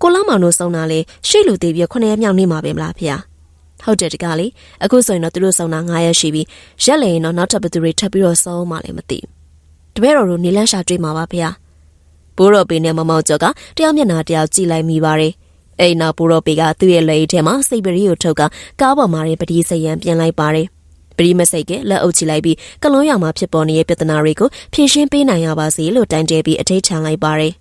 ကိုလောင်းမောင်တို့ဆုံးတာလေရှေ့လူသေးပြီးခုနှစ်ရက်မြောက်နေမှာပဲမလားဖေဟုတ်တယ်တကားလေအခုဆိုရင်တော့သူတို့ဆုံးတာ9ရက်ရှိပြီရက်လေရင်တော့နောက်ထပ်ဘသူတွေထပ်ပြီးတော့ဆုံးမှလည်းမသိဘူးတပည့်တော်တို့နေလန်းရှာတွေ့မှာပါဖေဘိုးတော်ပေနဲ့မမောင်ကျော်ကတယောက်မျက်နှာတယောက်ကြည့်လိုက်မိပါတယ်အဲ့နောက်ဘိုးတော်ပေကသူ့ရဲ့လက်အိတ်ထဲမှာစိတ်ပရိကိုထုတ်ကကားပေါ်မှာရင်ပတိစရံပြင်လိုက်ပါတယ်ပရိမစိတ်ကလက်အုပ်ချလိုက်ပြီးကလုံးရောင်မှာဖြစ်ပေါ်နေတဲ့ပြဿနာတွေကိုဖြေရှင်းပေးနိုင်ရပါစေလို့တိုင်တယ်ပြီးအထိတ်ချန်လိုက်ပါတယ်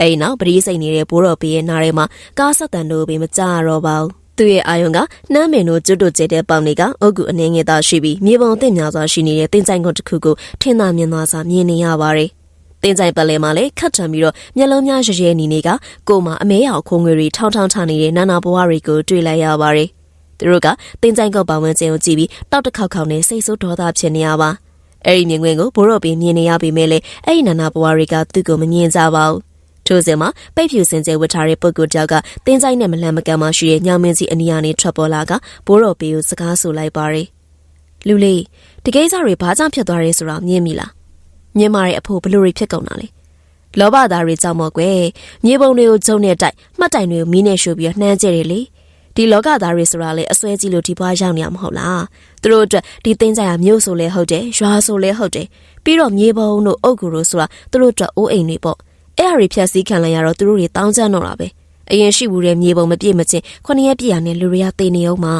အဲ့နောက်ပရိစိတ်နေတဲ့ဘိုးတော်ပေရဲ့နားထဲမှာကားဆက်တန်တို့ပဲမကြရတော့ပါဘူးသူ့ရဲ့အာယုံကနှမ်းမင်တို့ကျွတ်တို့ကျတဲ့ပေါင်တွေကအုတ်ကူအနေငယ်သားရှိပြီးမြေပုံအသင့်များစွာရှိနေတဲ့တင်ဆိုင်ကွန်တစ်ခုကိုထင်သာမြင်သာစွာမြင်နေရပါတယ်။တင်ဆိုင်ပတ်လည်မှာလည်းခတ်ထန်ပြီးတော့မျက်လုံးများရရဲနေနေကကိုမအမဲရောက်ခိုးငွေတွေထောင်းထောင်းထနေတဲ့နာနာဘဝတွေကိုတွေ့လိုက်ရပါတယ်။သူတို့ကတင်ဆိုင်ကောက်ပါဝင်ခြင်းကိုကြည့်ပြီးတောက်တစ်ခေါက်ခေါက်နဲ့စိတ်ဆိုးဒေါသဖြစ်နေရပါ။အဲ့ဒီမြင်ကွင်းကိုဘိုးတော်ပင်မြင်နေရပေမဲ့လည်းအဲ့ဒီနာနာဘဝတွေကသူ့ကိုမမြင်ကြပါဘူး။ ထို့စဉ်မှာပိတ်ဖြူစင်ကျဲဝတ်ထားတဲ့ပုဂ္ဂိုလ်တယောက်ကတင်းဆိုင်နဲ့မလန့်မကန့်မှရှိတဲ့ညောင်မင်းကြီးအနီးကနေထွက်ပေါ်လာကဘိုးတော်ပေကိုစကားဆိုလိုက်ပါတယ်။လူလေးတကယ်စားတွေဘာကြောင့်ဖြစ်သွားရဲဆိုတာမြင်မိလား။မြင်မာတဲ့အဖို့ဘလို့တွေဖြစ်ကုန်တာလဲ။လောဘသားတွေကြောင့်မော့ကွယ်မြေပုံတွေကိုဂျုံနဲ့တိုက်မှတ်တိုင်တွေကိုမီးနဲ့ရှို့ပြီးနှမ်းကျဲတယ်လေ။ဒီလောကသားတွေဆိုတာလေအစွဲကြီးလို့ဒီဘွားရောက်နေရမဟုတ်လား။သူတို့အတွက်ဒီသိန်းကြရမြို့ဆိုလဲဟုတ်တယ်၊ရွာဆိုလဲဟုတ်တယ်။ပြီးတော့မြေပုံတို့အုတ်ကူတို့ဆိုတာသူတို့အတွက်အိုးအိမ်တွေပေါ့။ အဲ့အရာတွေဖြတ်စည်းခံလိုက်ရတော့သူတို့တွေတောင်းကျမ်းတော့တာပဲအရင်ရှိဘူးတဲ့မြေပုံမပြည့်မချင်းခုနှစ်ရက်ပြည့်ရနဲ့လူတွေကသေနေအောင်မှာ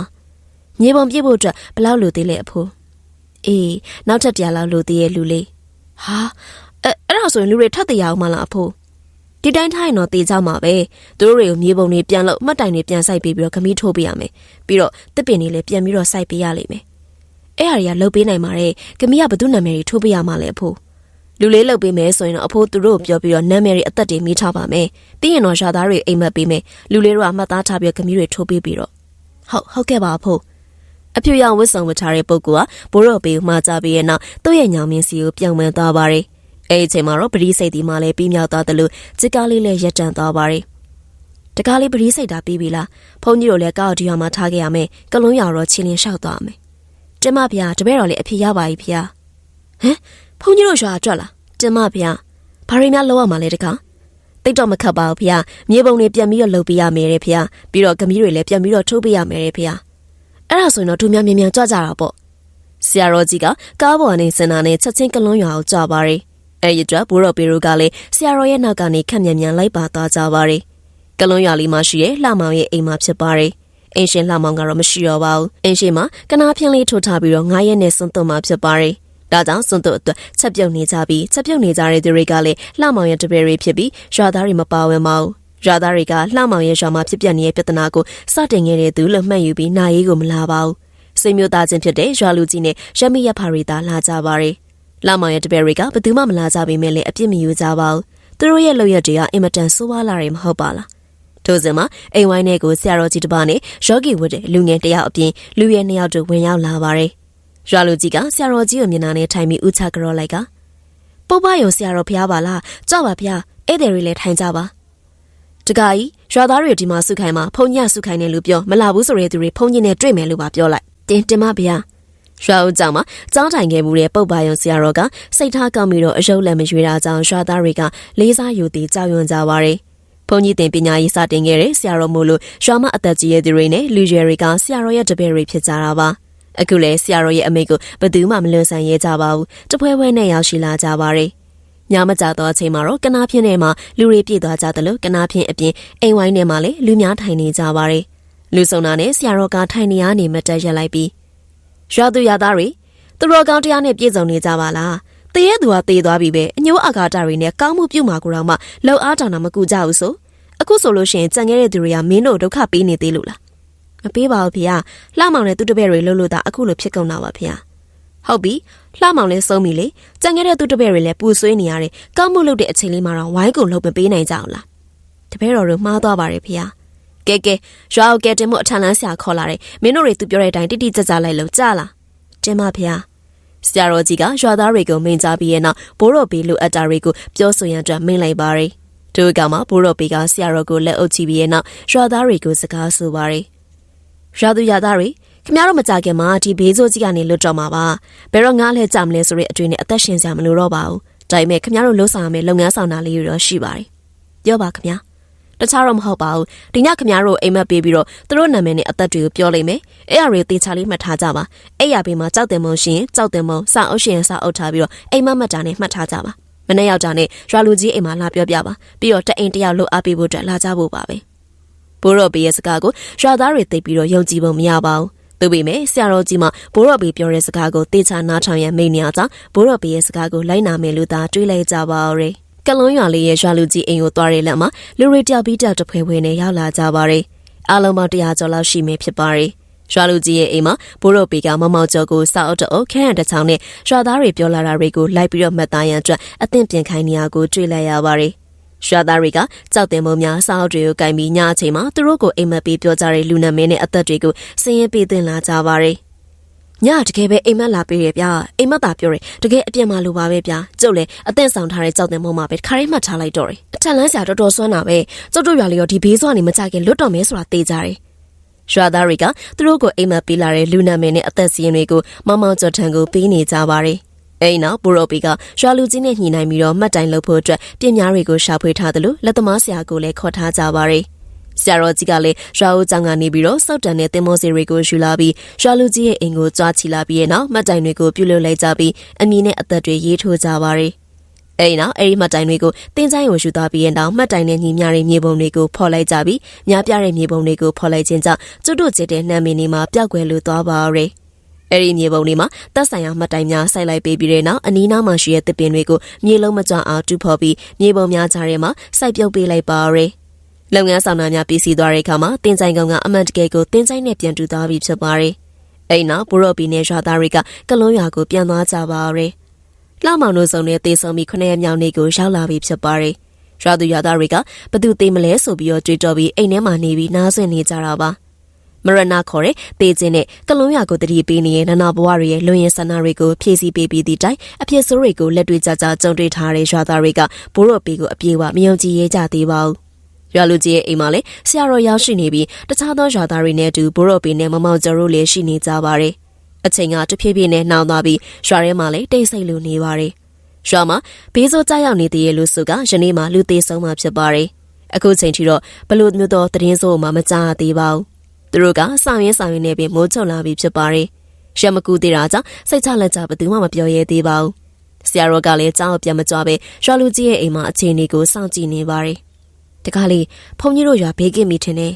မြေပုံပြည့်ဖို့အတွက်ဘလောက်လိုသေးလဲအဖိုးအေးနောက်ထပ်တရားလောက်လိုသေးရဲ့လူလေးဟာအဲ့အဲ့ဒါဆိုရင်လူတွေထပ်သေးရအောင်မလားအဖိုးဒီတိုင်းထိုင်တော့တေးကြမှာပဲသူတို့တွေကိုမြေပုံတွေပြန်လို့မှတ်တိုင်တွေပြန်ဆိုင်ပေးပြီးတော့ခမီးထိုးပေးရမယ်ပြီးတော့တစ်ပင်တွေလည်းပြန်ပြီးတော့စိုက်ပေးရလိမ့်မယ်အဲ့ဟာတွေကလှုပ်ပေးနိုင်ပါတယ်ခမီးကဘသူနာမည်တွေထိုးပေးရမှာလဲအဖိုး လူလေးလှုပ်ပေးမယ်ဆိုရင်တော့အဖိုးသူတို့ပြောပြီးတော့နာမည်တွေအသက်တွေမိထားပါမယ်ပြီးရင်တော့ရှာသားတွေအိမ်မက်ပေးမယ်လူလေးတို့ကမှတ်သားထားပြီးခမီးတွေထိုးပေးပြီးတော့ဟုတ်ဟုတ်ကဲ့ပါအဖိုးအဖြူရောင်ဝတ်ဆောင်ဝတ်ထားတဲ့ပုဂ္ဂိုလ်ကဘိုးတော်ပေးမှကြပြီးရဲ့နောက်သူ့ရဲ့ညောင်မင်းစီကိုပြောင်းပန်းသွားပါတယ်အဲ့ဒီချိန်မှာတော့ပရိစိတ်ဒီမှလည်းပြီးမြောက်သွားတယ်လို့စစ်ကားလေးလည်းရက်တန့်သွားပါတယ်တကားလေးပရိစိတ်တာပြီးပြီလားဖုန်းကြီးတို့လည်းကောက်ဒီရွာမှာထားခဲ့ရမယ်ကလုံးရောင်တော့ချင်းလင်းလျှောက်သွားမယ်ကျမဖေတပည့်တော်လည်းအဖြစ်ရပါပြီဖေဟမ် ဖုန်းကြီးတို့ရွာအတွက်လားကျမဖေဘာရီများလောက်ရမှာလဲတကားတိတ်တော့မခတ်ပါဘူးဖေမြေပုံတွေပြန်ပြီးတော့လှုပ်ပေးရမယ်တဲ့ဖေပြီးတော့ဂမီးတွေလည်းပြန်ပြီးတော့ထိုးပေးရမယ်တဲ့ဖေအဲ့ဒါဆိုရင်တော့သူများမြန်မြန်ကြွကြတာပေါ့ဆရာတော်ကြီးကကားပေါ်ကနေစင်နာနဲ့ချက်ချင်းကလွန်းရွာကိုကြွပါရီအဲ့ဒီအတွက်ဘိုးတော်ပေရိုကလည်းဆရာတော်ရဲ့နောက်ကနေခက်မြန်မြန်လိုက်ပါသွားကြပါရီကလွန်းရွာလေးမှာရှိတဲ့လှမောင်ရဲ့အိမ်မှာဖြစ်ပါရီအင်းရှင်လှမောင်ကတော့မရှိတော့ပါဘူးအင်းရှင်မှာကနာဖြင်းလေးထိုးထားပြီးတော့ငားရက်နဲ့စွန့်သွတ်မှာဖြစ်ပါရီ ဒါကြောင့်စွန့်သွတ်အတွက်ချက်ပြုတ်နေကြပြီးချက်ပြုတ်နေကြတဲ့သူတွေကလည်းလှမောင်ရဲ့တပည့်တွေဖြစ်ပြီးရွာသားတွေမပါဝင်ပါဘူးရွာသားတွေကလှမောင်ရဲ့ရွာမှာဖြစ်ပျက်နေတဲ့ပြဿနာကိုစတင်ခဲ့တဲ့သူလို့မှတ်ယူပြီးနာရေးကိုမလာပါဘူးစိတ်မျိုးသားချင်းဖြစ်တဲ့ရွာလူကြီးနဲ့ရမီရဖာရီသားလာကြပါရီလှမောင်ရဲ့တပည့်တွေကဘယ်သူမှမလာကြပေမဲ့လည်းအပြစ်မယူကြပါဘူးသူတို့ရဲ့လုပ်ရက်တွေကအင်မတန်ဆိုးဝါးလာတယ်မဟုတ်ပါလားထို့စဉ်မှာအိမ်ဝိုင်းထဲကိုဆရာတော်ကြီးတစ်ပါးနဲ့ယောဂီဝတ်တဲ့လူငယ်တစ်ယောက်အပြင်လူရဲနှစ်ယောက်တို့ဝင်ရောက်လာပါတယ်။ ရွာလူကြီးကဆရာတော်ကြီးကိုမျက်နှာနဲ့ထိုင်ပြီးဥချကြော်လိုက်ကပုပ္ပယုံဆရာတော်ဖျားပါလားကြောက်ပါဖျားဧည့်သည်တွေလည်းထိုင်ကြပါတခါကြီးရွာသားတွေဒီမှာစုခိုင်မှာဖုန်ညစုခိုင်တယ်လို့ပြောမလာဘူးဆိုတဲ့သူတွေဖုန်ညင်းနဲ့တွေ့မယ်လို့ပါပြောလိုက်တင်တင်မဗျာရွာဦးကြောင်မှာကြောင်းတိုင်ခဲ့မှုတဲ့ပုပ်ပါယုံဆရာတော်ကစိတ်ထားကောင်းပြီးတော့အယုတ်လည်းမရွေတာကြောင့်ရွာသားတွေကလေးစားယူတည်ကြောက်ရွံ့ကြပါရဲ့ဘုန်းကြီးတင်ပညာရေးစတင်ခဲ့တဲ့ဆရာတော်မို့လို့ရွာမအသက်ကြီးရဲ့သူတွေနဲ့လူရွယ်တွေကဆရာတော်ရဲ့တပည့်တွေဖြစ်ကြတာပါ အခုလဲဆရာတော်ရဲ့အမိတ်ကိုဘယ်သူမှမလွန်ဆန်ရဲကြပါဘူးတပွဲပွဲနဲ့ရောက်ရှိလာကြပါရဲ့ညမကြတော့အချိန်မှာတော့ကနာဖြင်းထဲမှာလူတွေပြည့်သွားကြတယ်လို့ကနာဖြင်းအပြင်အိမ်ဝိုင်းထဲမှာလည်းလူများထိုင်နေကြပါရဲ့လူစုံနာနဲ့ဆရာတော်ကထိုင်နေရနေမတက်ရက်လိုက်ပြီးရွာသူရွာသားတွေသူတော်ကောင်းတရားနဲ့ပြည့်စုံနေကြပါလားတရေသူကတေးသွားပြီပဲအညိုးအာဃာတတွေနဲ့ကောင်းမှုပြုမှာကိုတော့မှလောက်အားတောင်တာမကူကြဘူးဆိုအခုဆိုလို့ရှိရင်ကြံခဲ့တဲ့သူတွေကမင်းတို့ဒုက္ခပေးနေသေးလို့လား မပေးပါဘူးဖေ။လှမောင်နဲ့သူတပည့်တွေလှုပ်လို့တာအခုလိုဖြစ်ကုန်တာပါဖေ။ဟုတ်ပြီလှမောင်လည်းဆုံးပြီလေ။ကြံခဲ့တဲ့သူတပည့်တွေလည်းပူဆွေးနေရတယ်။ကောင်းမှုလုပ်တဲ့အချိန်လေးမှာတော့ဝိုင်းကုန်လှုပ်မပေးနိုင်ကြအောင်လား။တပည့်တော်တို့မှားသွားပါတယ်ဖေ။ကဲကဲရွာကိုကဲတင်မှုအထန်လန်းဆရာခေါ်လာတယ်။မင်းတို့တွေသူပြောတဲ့အတိုင်းတိတိကျကျလိုက်လို့ကြားလား။တင်ပါဖေ။ဆရာတော်ကြီးကရွာသားတွေကိုမိန်ကြားပြီးရဲ့နောက်ဘိုးတော်ဘေးလိုအပ်တာတွေကိုပြောဆိုရန်အတွက်မိန်လိုက်ပါရယ်။တဒုကမှာဘိုးတော်ပေကဆရာတော်ကိုလက်အုပ်ချပြီးရဲ့နောက်ရွာသားတွေကိုစကားဆိုပါတယ် ရွာသူရွာသားတွေခင်ဗျားတို့မကြခင်မှာဒီဘေးစိုးကြီးကနေလွတ်တော့မှာပါဘယ်တော့ငားလဲကြမလဲဆိုတဲ့အတွေ့နဲ့အသက်ရှင်စရာမလိုတော့ပါဘူးဒါပေမဲ့ခင်ဗျားတို့လှုပ်ဆောင်ရမယ့်လုပ်ငန်းဆောင်တာလေးတွေတော့ရှိပါတယ်ပြောပါခင်ဗျာတခြားတော့မဟုတ်ပါဘူးဒီညခင်ဗျားတို့အိမ်မက်ပေးပြီးတော့သူတို့နာမည်နဲ့အသက်တွေကိုပြောလိုက်မယ်အဲ့အရေတေချာလေးမှတ်ထားကြပါအဲ့ရဘေးမှာကြောက်တယ်မုံရှင်ကြောက်တယ်မုံစာအုပ်ရှင်စာအုပ်ထားပြီးတော့အိမ်မက်မှတ်တာနဲ့မှတ်ထားကြပါမနေ့ယောက်ျားနဲ့ရွာလူကြီးအိမ်မှာလာပြောပြပါပြီးတော့တအိမ်တယောက်လှုပ်အားပေးဖို့အတွက်လာကြဖို့ပါပဲ ဘိုးတော်ဘေးရဲ့စကားကိုရွာသားတွေသိပြီးတော့ယုံကြည်ပုံမရပါဘူးသူပေမဲ့ဆရာတော်ကြီးမှဘိုးတော်ဘေးပြောတဲ့စကားကိုတေချာနားထောင်ရန်မိန်နေအောင်ကြောင့်ဘိုးတော်ဘေးရဲ့စကားကိုလိုက်နာမယ်လို့သာတွေးလိုက်ကြပါဦးရယ်ကလွန်ရွာလေးရဲ့ရွာလူကြီးအိမ်ကိုသွားတဲ့လက်မှာလူတွေတယောက်ပြီးတယောက်တစ်ဖွဲဖွဲနဲ့ရောက်လာကြပါရယ်အားလုံးပေါင်း100ကျော်လောက်ရှိမယ်ဖြစ်ပါရယ်ရွာလူကြီးရဲ့အိမ်မှာဘိုးတော်ပေကမမောင်ကျော်ကိုစာအုပ်တအုပ်ခဲရတဲ့ချောင်းနဲ့ရွာသားတွေပြောလာတာတွေကိုလိုက်ပြီးတော့မှတ်သားရန်အတွက်အသင့်ပြင်ခိုင်းနေရကိုတွေ့လိုက်ရပါတယ်။ ရွာသားတွေကကြောက်တင်မုံများစာအုပ်တွေကိုကင်ပြီးညအချိန်မှာသူတို့ကိုအိမ်မက်ပေးပြောကြတဲ့လူနာမင်းနဲ့အသက်တွေကိုစည်ရင်ပေးသွင်းလာကြပါတယ်။ညတကယ်ပဲအိမ်မက်လာပေးရဗျာအိမ်မက်သာပြောတယ်တကယ်အပြစ်မှလိုပါပဲဗျာကျုပ်လည်းအသင့်ဆောင်ထားတဲ့ကြောက်တင်မုံမှာပဲခါရိမှတ်ထားလိုက်တော့တယ်အထက်လန်းဆရာတော်တော်ဆွမ်းတာပဲကျုပ်တို့ရွာလေးရောဒီဘေးစွာနေမကြခင်လွတ်တော်မဲဆိုတာသိကြတယ်ရွာသားတွေကသူတို့ကိုအိမ်မက်ပေးလာတဲ့လူနာမည်နဲ့အသက်စီရင်တွေကိုမောင်မောင်ကျော်ထံကိုပေးနေကြပါတယ်။ အဲဒီနောက်ဘူရိုပီကရွာလူကြီးနဲ့ညှိနှိုင်းပြီးတော့မှတ်တိုင်လုပ်ဖို့အတွက်ပြင်များတွေကိုရှာဖွေထားတယ်လို့လက်သမားဆရာကိုလည်းခေါ်ထားကြပါတယ်။ဆရာတော်ကြီးကလည်းရွာဦးကျောင်းကနေပြီးတော့စောက်တန်တဲ့တင်မောစီတွေကိုယူလာပြီးရွာလူကြီးရဲ့အိမ်ကိုကြွားချီလာပြီးရဲ့နောက်မှတ်တိုင်တွေကိုပြုလုပ်လိုက်ကြပြီးအမည်နဲ့အသက်တွေရေးထိုးကြပါတယ်။အဲဒီနောက်အဲဒီမှတ်တိုင်တွေကိုတင်းချိုင်းကိုယူသွားပြီးရင်တော့မှတ်တိုင်နဲ့ညီမြတဲ့မြေပုံတွေကိုဖော်လိုက်ကြပြီးများပြားတဲ့မြေပုံတွေကိုဖော်လိုက်ခြင်းကြောင့်ကျွတ်တို့ကျတဲ့နှမ်းမင်းတွေမှာပျောက်ကွယ်လိုသွားပါရယ် အဲ့ဒီမြေပုံတွေမှာတက်ဆိုင်ရာမှတ်တိုင်များစိုက်လိုက်ပေးပြီးတဲ့နောက်အနီးနားမှာရှိတဲ့တစ်ပင်တွေကိုမြေလုံးမကြအောင်တူဖော်ပြီးမြေပုံများကြားထဲမှာစိုက်ပြုတ်ပေးလိုက်ပါရယ်လုပ်ငန်းဆောင်တာများပြီးစီးသွားတဲ့အခါမှာတင်ဆိုင်ကောင်ကအမှန်တကယ်ကိုတင်ဆိုင်နဲ့ပြန်တူသွားပြီဖြစ်ပါရယ်အဲ့နောက်ဘူရော်ပီနဲ့ရွာသားတွေကကလုံးရွာကိုပြန်သွားကြပါရယ်လှမောင်တို့စုံနဲ့တေဆုံပြီးခုနှစ်ရက်မြောက်နေ့ကိုရောက်လာပြီဖြစ်ပါတယ်။ရွာသူရွာသားတွေကဘသူသေးမလဲဆိုပြီးတော့ကြွေးတော်ပြီးအိမ်ထဲမှာနေပြီးနားဆွင့်နေကြတာပါ။ မရဏခေါ်တဲ့တေခြင်းနဲ့ကလုံးရွာကိုတတိပေးနေတဲ့နနာဘဝတွေရဲ့လွန်ရင်ဆန္ဒတွေကိုဖြည့်ဆည်းပေးပြီးသည့်တိုင်အဖြစ်ဆိုးတွေကိုလက်တွေ့ကြကြကြုံတွေ့ထားတဲ့ရွာသားတွေကဘိုးတော်ပေကိုအပြေအဝမယုံကြည်ရဲကြသေးပါဘူး။ရွာလူကြီးရဲ့အိမ်မှာလည်းဆရာတော်ရောက်ရှိနေပြီးတခြားသောရွာသားတွေနဲ့အတူဘိုးတော်ပေနဲ့မမောင်ကျော်တို့လည်းရှိနေကြပါတယ်။အချိန်ကတဖြည်းဖြည်းနဲ့နှောင်းသွားပြီးရွာထဲမှာလည်းတိတ်ဆိတ်လိုနေပါတယ်။ရွာမှာဘေးစိုးကြောက်ရောက်နေသေးရဲ့လို့ဆိုကယနေ့မှလူသေးဆုံးမှဖြစ်ပါတယ်။အခုချိန်ထိတော့ဘလို့မျိုးသောသတင်းစိုးမှမကြားသေးပါဘူး။ သူတို့ကဆောင်ရင်းဆောင်ရင်းနဲ့ပြင်မိုးချုံလာပြီးဖြစ်ပါတယ်။ရမကူသေးတာကြောင့်စိတ်ချလက်ချဘယ်သူမှမပြောရဲသေးပါဘူး။ဆရာတော်ကလည်းကြောင်းပြန်မကြွားပဲရွာလူကြီးရဲ့အိမ်မှာအခြေအနေကိုစောင့်ကြည့်နေပါတယ်။တခါလေဖုန်ကြီးတို့ရွာဘေးကင်းမိထင်တယ်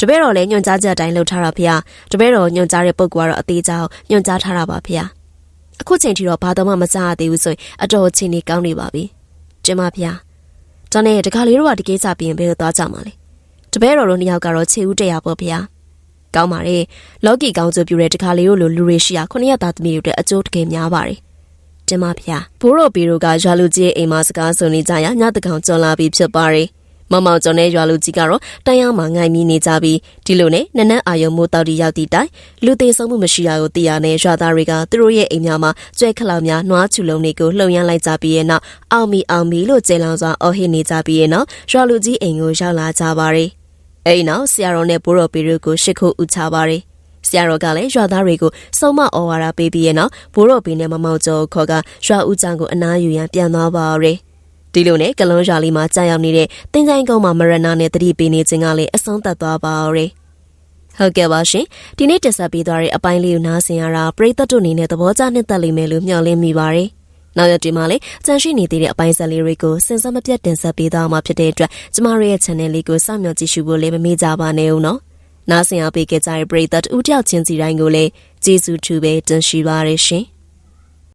တပည့်တော်လည်းညွန်ကြားချက်အတိုင်းလုပ်ထားတာဖေ။တပည့်တော်ညွန်ကြားတဲ့ပုံကတော့အသေးချောင်းညွန်ကြားထားတာပါဖေ။အခုချိန်ထိတော့ဘာတော့မှမကြားရသေးဘူးဆိုရင်အတော်ချင်းနေကောင်းနေပါပြီ။ကျမဖေ။ကျွန်တော်တခါလေးတော့ဒီကိစ္စပြင်ဘယ်လိုသွားကြမှာလဲ။တပည့်တော်တို့နှစ်ယောက်ကတော့ခြေဦးတရားပေါ့ဖေ။ ကောင်းပါလေ။လော်ကီကောင်းကျိုးပြတဲ့တခါလေးတို့လိုလူတွေရှိရခုနှစ်ရက်သားသမီးတွေအတွက်အကျိုးတကယ်များပါတယ်။ကျမဖေ။ဘိုးတော်ပီတို့ကရွာလူကြီးအိမ်မှာစကားဆိုနေကြရညတကောင်ကြော်လာပြီးဖြစ်ပါတယ်။မမောင်ကျော်နဲ့ရွာလူကြီးကတော့တန်းရမှာငိုင်မြည်နေကြပြီးဒီလိုနဲ့နနက်အာယုံမိုးတောက်တီရောက်တီတိုင်လူသေးဆုံးမှုမရှိတာကိုသိရတဲ့ရွာသားတွေကသူတို့ရဲ့အိမ်များမှာကျွဲခလောက်များနွားချူလုံးတွေကိုလှုံရမ်းလိုက်ကြပြီးရဲ့နောက်အောင်မီအောင်မီလို့ကျေလောင်စွာအော်ဟစ်နေကြပြီးရဲ့နောက်ရွာလူကြီးအိမ်ကိုရောက်လာကြပါတယ်။ အဲဒီနောက်ဆရာတော်နဲ့ဘိုးတော်ပေတို့ကိုရှစ်ခုဥချပါတယ်။ဆရာတော်ကလည်းရွာသားတွေကိုစုံမဩဝါဒပေးပြီးရဲ့နောက်ဘိုးတော်ပေနဲ့မမောင်ကျော်ခေါ်ကရွာဦးချောင်းကိုအနားယူရန်ပြန်သွားပါရယ်ဒီလိုနဲ့ကလွန်ရွာလေးမှာကြာရောက်နေတဲ့တင်ချိုင်းကုန်းမှာမရနာနဲ့တတိပေးနေခြင်းကလည်းအဆုံးသတ်သွားပါရယ်ဟုတ်ကဲ့ပါရှင်ဒီနေ့တက်ဆက်ပေးသွားတဲ့အပိုင်းလေးကိုနားဆင်ရတာပရိသတ်တို့အနေနဲ့သဘောကျနှစ်သက်လိမ့်မယ်လို့မျှော်လင့်မိပါတယ် နောက်ရက်ဒီမှာလည်းကြန့်ရှိနေသေးတဲ့အပိုင်းဆက်လေးတွေကိုစင်စမပြတ်တင်ဆက်ပေးသွားမှာဖြစ်တဲ့အတွက်ကျမတို့ရဲ့ channel လေးကိုစောင့်မျှော်ကြည့်ရှုဖို့လည်းမမေ့ကြပါနဲ့ဦးနော်နားဆင်အားပေးကြတဲ့ပရိသတ်ဦးတယောက်ချင်းစီတိုင်းကိုလည်းကျေးဇူးထူပဲတင်ရှိပါရရှင်